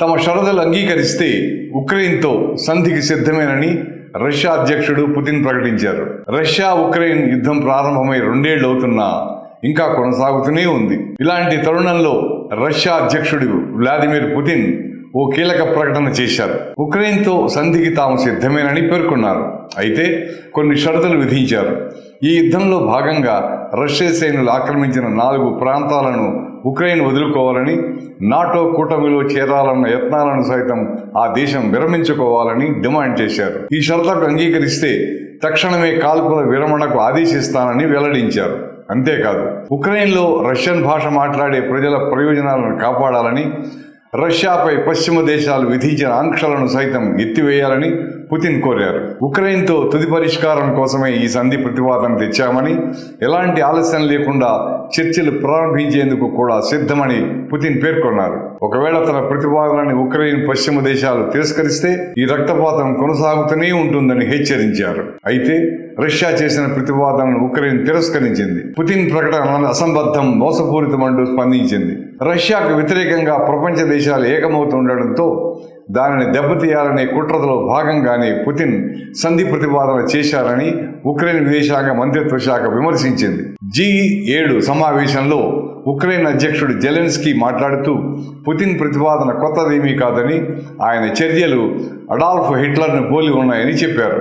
తమ షరతులు అంగీకరిస్తే ఉక్రెయిన్తో సంధికి సిద్ధమేనని రష్యా అధ్యక్షుడు పుతిన్ ప్రకటించారు. రష్యా ఉక్రెయిన్ యుద్ధం ప్రారంభమై రెండేళ్ళు అవుతున్నా ఇంకా కొనసాగుతూనే ఉంది. ఇలాంటి తరుణంలో రష్యా అధ్యక్షుడు వ్లాదిమిర్ పుతిన్ ఓ కీలక ప్రకటన చేశారు. ఉక్రెయిన్తో సంధికి తాము సిద్ధమేనని పేర్కొన్నారు. అయితే కొన్ని షరతులు విధించారు. ఈ యుద్ధంలో భాగంగా రష్యా సైన్యులు ఆక్రమించిన నాలుగు ప్రాంతాలను ఉక్రెయిన్ వదులుకోవాలని నాటో కూటమిలో చేరాలన్న యత్నాలను సైతం ఆ దేశం విరమించుకోవాలని డిమాండ్ చేశారు. ఈ షరతుకు అంగీకరిస్తే తక్షణమే కాల్పుల విరమణకు ఆదేశిస్తానని వెల్లడించారు. అంతేకాదు ఉక్రెయిన్లో రష్యన్ భాష మాట్లాడే ప్రజల ప్రయోజనాలను కాపాడాలని రష్యాపై పశ్చిమ దేశాలు విధించిన ఆంక్షలను సైతం ఎత్తివేయాలని పుతిన్ కోరారు. ఉక్రెయిన్తో తుది పరిష్కారం కోసమే ఈ సంధి ప్రతిపాదన తెచ్చామని ఎలాంటి ఆలస్యం లేకుండా చర్చలు ప్రారంభించేందుకు కూడా సిద్ధమని పుతిన్ పేర్కొన్నారు. ఒకవేళ తన ప్రతిపాదనని ఉక్రెయిన్ పశ్చిమ దేశాలు తిరస్కరిస్తే ఈ రక్తపాతం కొనసాగుతూనే ఉంటుందని హెచ్చరించారు. అయితే రష్యా చేసిన ప్రతిపాదనను ఉక్రెయిన్ తిరస్కరించింది. పుతిన్ ప్రకటన అసంబద్ధం మోసపూరితమంటూ స్పందించింది. రష్యాకు వ్యతిరేకంగా ప్రపంచ దేశాలు ఏకమవుతుండటంతో దానిని దెబ్బతీయాలనే కుట్రతలో భాగంగానే పుతిన్ సంధి ప్రతిపాదన చేశారని ఉక్రెయిన్ విదేశాంగ మంత్రిత్వ శాఖ విమర్శించింది. జీ ఏడు సమావేశంలో ఉక్రెయిన్ అధ్యక్షుడు జెలెన్స్కీ మాట్లాడుతూ పుతిన్ ప్రతిపాదన కొత్తదేమీ కాదని ఆయన చర్యలు అడాల్ఫ్ హిట్లర్ను పోలి ఉన్నాయని చెప్పారు.